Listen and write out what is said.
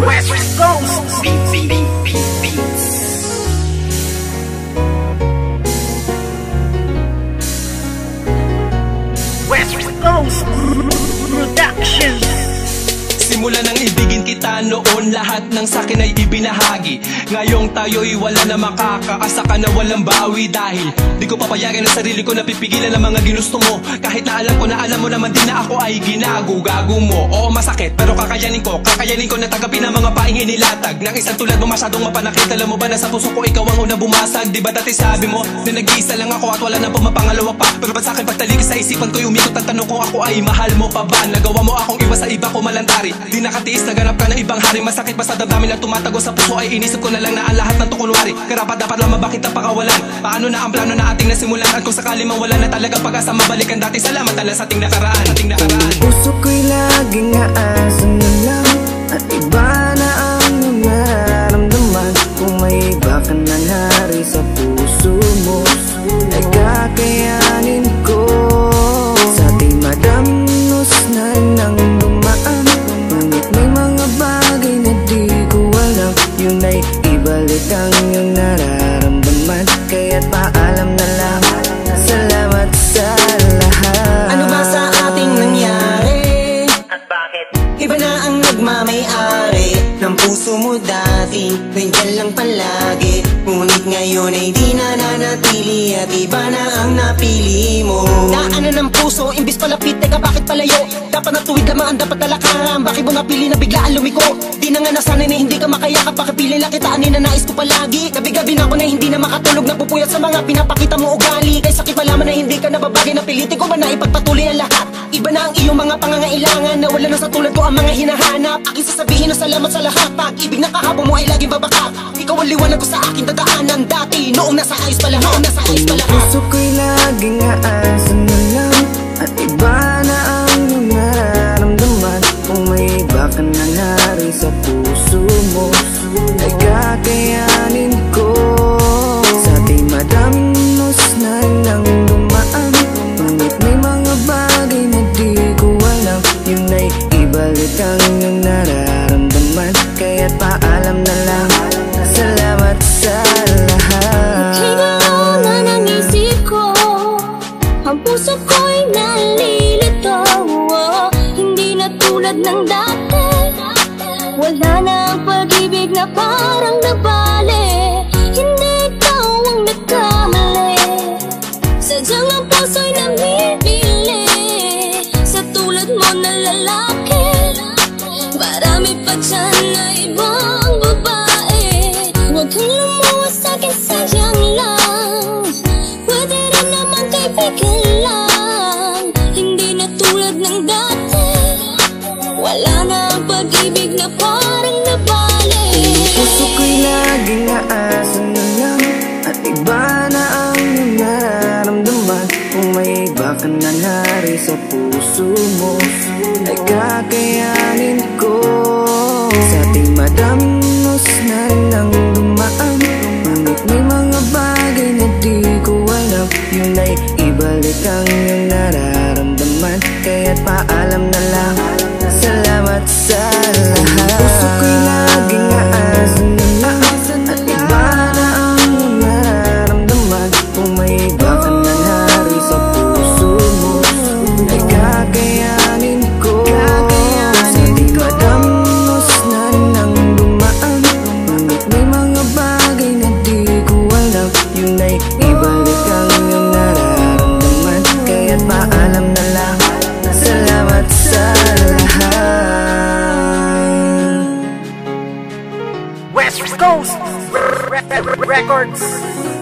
West Coast. Beat Beat Beat Beat Beats West Coast. Productions Simula nang ibigin kita noon. Lahat ng sakin ay ibinahagi. Ngayong tayo'y wala na makakaasa ka na walang bawi Dahil di ko papayagan ang sarili ko na pipigilan ang mga ginusto mo. Kahit na alam ko na alam mo naman din na ako ay ginago-gago mo. Oo masakit pero kakayanin ko Kakayanin ko na tagapin ang mga paingin nilatag Nang isang tulad mo. Masyadong mapanakit Alam mo ba na sa puso ko ikaw ang unang bumasag. Di ba dati sabi mo na nag-iisa lang ako at wala na pumapangalawa pa? Pero ba't sa'kin pagtalikis sa isipan ko umikot ang tanong kung ako ay mahal mo pa ba? Nagawa mo akong iwas sa iba ko malantari Di nakatiis, naganap ka ng ibang hari. Masakit pa sa damdamin na tumatago sa puso? Ay inisip ko na lang na ang lahat ng tukunwari Karapat dapat lang mabakit ang pakawalan Paano na ang plano na ating nasimulan? At kung sakali mang wala na talaga pag-asa Mabalikan dati. Salamat na lang sa ating nakaraan. Ating nakaraan. Puso ko'y laging aasan na lang. At iba na ang nararamdaman. Kung may iba ka na nari sa puso mo lang palagi. Ngunit ngayon ay di na nanatili At iba na ang napili mo. Daanan ng puso, imbis palapit Teka bakit palayo? Dapat natuwid lamang ang dapat talakaran Bakit mo napili na biglaan lumiko? Di na nga nasanay na hindi ka makayakap Pakipili lang kita na nais ko palagi? Gabi-gabi na ako na hindi na makatulog Napupuyat sa mga pinapakita mo ugali. Kay sakit malaman na hindi ka nababagay Napilitin ko man na ipagpatuloy ang lahat? Iba na ang iyong mga pangangailangan Na wala na sa tulad ko ang mga hinahanap. Aking sasabihin na salamat sa lahat Pag-ibig na kahapon mo ay laging babaka Ikaw ang liwanag ko sa aking dadaanan Dati, noong nasa ayos pa lahat Noong nasa ayos pa lahat Puso ko'y laging aasan na lang. At iba na ang nararamdaman. Kung may iba ka na sa puso mo Ay kakayanin ko. Sa ating madamnos na nang dumaan. Ngunit may mga bagay na di ko alam. Yun ay ibalik Wala na ang pag-ibig na parang nabali. Hindi ikaw ang nagkamali. Sadyang ang puso'y namimili. Sa tulad mo na lalaki. Marami pa dyan na ibang babae. Huwag kang lumuwas sa'kin, Wala na ang pag-ibig na parang nabali Puso ko'y laging aasan na lang At iba na ang nararamdaman. Kung may iba ka na nari sa puso mo Ay kakayanin ko. Sa ating madamnos na nang dumaan Ngunit may mga bagay na di ko alam Yun ay ibalik ang West Coast Records